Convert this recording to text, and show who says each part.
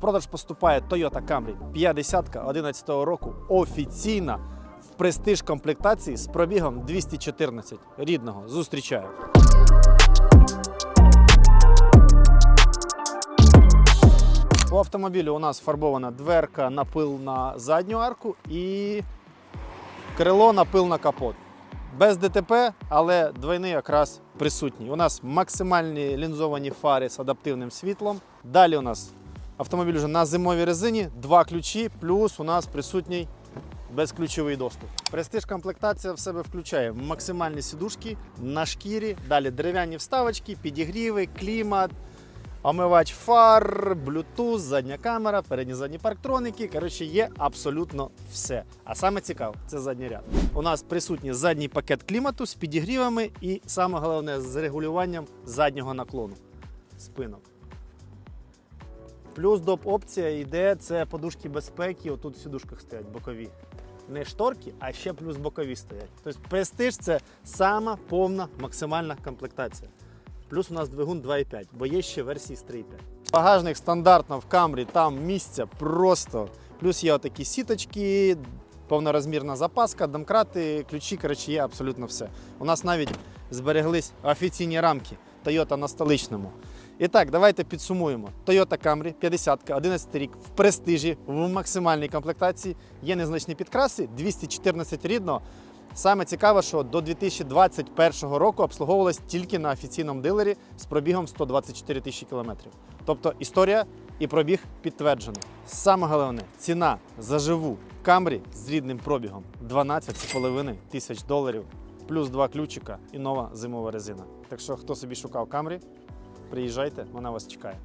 Speaker 1: продаж поступає Toyota Camry 50 11 року. Офіційна в престиж комплектації з пробігом 214 рідного. Зустрічаю. У автомобілі у нас фарбована дверка на пил на задню арку і крило на пил на капот. Без ДТП, але двойний якраз присутній. У нас максимальні лінзовані фари з адаптивним світлом. Далі у нас автомобіль вже на зимовій резині, два ключі, плюс у нас присутній безключовий доступ. Престиж комплектація в себе включає максимальні сідушки на шкірі, далі дерев'яні вставочки, підігріви, клімат, омивач фар, Bluetooth, задня камера, передні задні парктроники. Коротше, є абсолютно все. А саме цікаве це задній ряд. У нас присутній задній пакет клімату з підігрівами і саме головне з регулюванням заднього наклону спинок. Плюс доп опція йде це подушки безпеки. Отут в сідушках стоять бокові. Не шторки, а ще плюс бокові стоять. Тобто престиж це сама повна максимальна комплектація. Плюс у нас двигун 2,5, бо є ще версії з 3,5. Багажник стандартно в камрі, там місця просто. Плюс є отакі сіточки, повнорозмірна запаска, домкрати, ключі, коротше, є абсолютно все. У нас навіть збереглись офіційні рамки Toyota на столичному. І так, давайте підсумуємо. Toyota Camry 50, 11 рік в престижі, в максимальній комплектації. Є незначні підкраси, 214 рідного. Саме цікаве, що до 2021 року обслуговувалась тільки на офіційному дилері з пробігом 124 тисячі кілометрів. Тобто історія і пробіг підтверджено. Саме головне ціна за живу Camry з рідним пробігом 12,5 тисяч доларів, плюс два ключика і нова зимова резина. Так що, хто собі шукав камрі, приїжджайте, вона вас чекає.